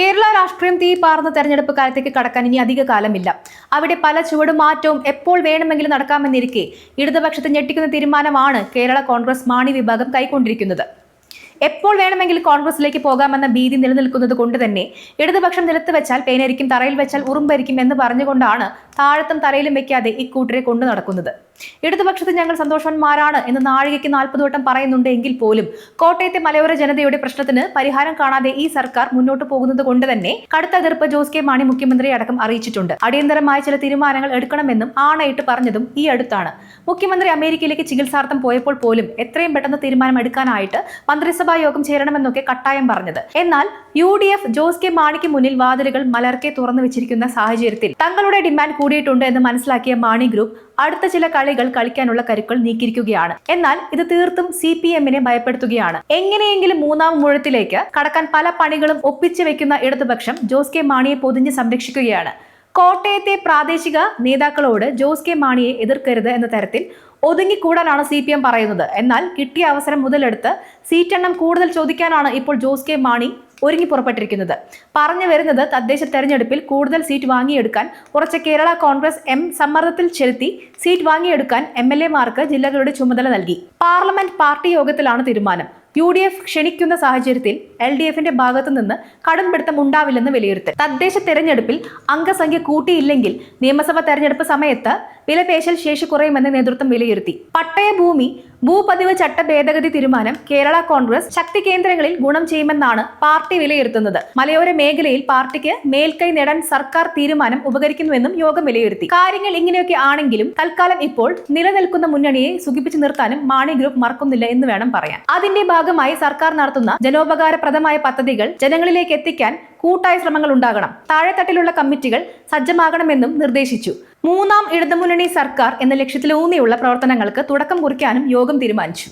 കേരള രാഷ്ട്രീയം തീ പാർന്ന തെരഞ്ഞെടുപ്പ് കാലത്തേക്ക് കടക്കാൻ ഇനി അധിക കാലമില്ല. അവിടെ പല ചുവടുമാറ്റവും എപ്പോൾ വേണമെങ്കിലും നടക്കാമെന്നിരിക്കെ ഇടതുപക്ഷത്തെ ഞെട്ടിക്കുന്ന തീരുമാനമാണ് കേരള കോൺഗ്രസ് മാണി വിഭാഗം കൈക്കൊണ്ടിരിക്കുന്നത്. എപ്പോൾ വേണമെങ്കിലും കോൺഗ്രസിലേക്ക് പോകാമെന്ന ഭീതി നിലനിൽക്കുന്നത് കൊണ്ട് തന്നെ ഇടതുപക്ഷം നിലത്ത് വെച്ചാൽ പേനരിക്കും തറയിൽ വെച്ചാൽ ഉറുമ്പരിക്കും എന്ന് പറഞ്ഞുകൊണ്ടാണ് താഴത്തും തറയിലും വെക്കാതെ ഇക്കൂട്ടരെ കൊണ്ടു നടക്കുന്നത്. ഇടതുപക്ഷത്ത് ഞങ്ങൾ സന്തോഷവാന്മാരാണ് എന്ന് നാഴികയ്ക്ക് നാൽപ്പത് വട്ടം പറയുന്നുണ്ട് എങ്കിൽ പോലും കോട്ടയത്തെ മലയോര ജനതയുടെ പ്രശ്നത്തിന് പരിഹാരം കാണാതെ ഈ സർക്കാർ മുന്നോട്ട് പോകുന്നത് കൊണ്ട് തന്നെ കടുത്ത എതിർപ്പ് ജോസ് കെ മാണി മുഖ്യമന്ത്രിയെ അടക്കം അറിയിച്ചിട്ടുണ്ട്. അടിയന്തരമായ ചില തീരുമാനങ്ങൾ എടുക്കണമെന്നും ആണയിട്ട് പറഞ്ഞതും ഈ അടുത്താണ്. മുഖ്യമന്ത്രി അമേരിക്കയിലേക്ക് ചികിത്സാർത്ഥം പോയപ്പോൾ പോലും എത്രയും പെട്ടെന്ന് തീരുമാനം എടുക്കാനായിട്ട് മന്ത്രിസഭാ യോഗം ചേരണമെന്നൊക്കെ കട്ടായം പറഞ്ഞത്. എന്നാൽ U D F Jose K മാണിക്ക് മുന്നിൽ വാതിലുകൾ മലർക്കെ തുറന്നു വെച്ചിരിക്കുന്ന സാഹചര്യത്തിൽ തങ്ങളുടെ ഡിമാൻഡ് കൂടിയിട്ടുണ്ട് എന്ന് മനസ്സിലാക്കിയ മാണി ഗ്രൂപ്പ് അടുത്ത ചില കളികൾ കളിക്കാനുള്ള കരുക്കൾ നീക്കിയിരിക്കുകയാണ്. എന്നാൽ ഇത് തീർത്തും സി പി എമ്മിനെ ഭയപ്പെടുത്തുകയാണ്. എങ്ങനെയെങ്കിലും മൂന്നാം മുഴത്തിലേക്ക് കടക്കാൻ പല പണികളും ഒപ്പിച്ചു വെക്കുന്ന ഇടതുപക്ഷം ജോസ് കെ മാണിയെ പൊതിഞ്ഞ് സംരക്ഷിക്കുകയാണ്. കോട്ടയത്തെ പ്രാദേശിക നേതാക്കളോട് ജോസ് കെ മാണിയെ എതിർക്കരുത് എന്ന തരത്തിൽ ഒതുങ്ങിക്കൂടാനാണ് സി പി എം പറയുന്നത്. എന്നാൽ കിട്ടിയ അവസരം മുതലെടുത്ത് സീറ്റെണ്ണം കൂടുതൽ ചോദിക്കാനാണ് ഇപ്പോൾ ജോസ് കെ മാണി ഒരുങ്ങി പുറപ്പെട്ടിരിക്കുന്നത്. പറഞ്ഞു വരുന്നത് തദ്ദേശ തെരഞ്ഞെടുപ്പിൽ കൂടുതൽ സീറ്റ് വാങ്ങിയെടുക്കാൻ കുറച്ച് കേരള കോൺഗ്രസ് എം സമ്മർദ്ദത്തിൽ ചെലുത്തി സീറ്റ് വാങ്ങിയെടുക്കാൻ എം എൽ എമാർക്ക് ജില്ലകളുടെ ചുമതല നൽകി. പാർലമെന്റ് പാർട്ടി യോഗത്തിലാണ് തീരുമാനം. യു ഡി എഫ് ക്ഷണിക്കുന്ന സാഹചര്യത്തിൽ എൽ ഡി എഫിന്റെ ഭാഗത്തു നിന്ന് കടുംപിടുത്തം ഉണ്ടാവില്ലെന്ന് വിലയിരുത്തൽ. തദ്ദേശ തെരഞ്ഞെടുപ്പിൽ അംഗസംഖ്യ കൂട്ടിയില്ലെങ്കിൽ നിയമസഭാ തെരഞ്ഞെടുപ്പ് സമയത്ത് വിലപേശൽ ശേഷി കുറയുമെന്ന് നേതൃത്വം വിലയിരുത്തി. പട്ടയഭൂമി ഭൂപതിവ് ചട്ട ഭേദഗതി തീരുമാനം കേരള കോൺഗ്രസ് ശക്തി കേന്ദ്രങ്ങളിൽ ഗുണം ചെയ്യുമെന്നാണ് പാർട്ടി വിലയിരുത്തുന്നത്. മലയോര മേഖലയിൽ പാർട്ടിക്ക് മേൽക്കൈ നേടാൻ സർക്കാർ തീരുമാനം ഉപകരിക്കുന്നുവെന്നും യോഗം വിലയിരുത്തി. കാര്യങ്ങൾ ഇങ്ങനെയൊക്കെ ആണെങ്കിലും തൽക്കാലം ഇപ്പോൾ നിലനിൽക്കുന്ന മുന്നണിയെ സുഖിപ്പിച്ചു നിർത്താനും മാണി ഗ്രൂപ്പ് മറക്കുന്നില്ല എന്ന് വേണം പറയാൻ. അതിന്റെ ഭാഗമായി സർക്കാർ നടത്തുന്ന ജനോപകാരപ്രദമായ പദ്ധതികൾ ജനങ്ങളിലേക്ക് എത്തിക്കാൻ കൂട്ടായ ശ്രമങ്ങൾ ഉണ്ടാകണം. താഴെത്തട്ടിലുള്ള കമ്മിറ്റികൾ സജ്ജമാകണമെന്നും നിർദ്ദേശിച്ചു. മൂന്നാം ഇടതുമുന്നണി സർക്കാർ എന്ന ലക്ഷ്യത്തിലൂന്നിയുള്ള പ്രവർത്തനങ്ങൾക്ക് തുടക്കം കുറിക്കാനും യോഗം തീരുമാനിച്ചു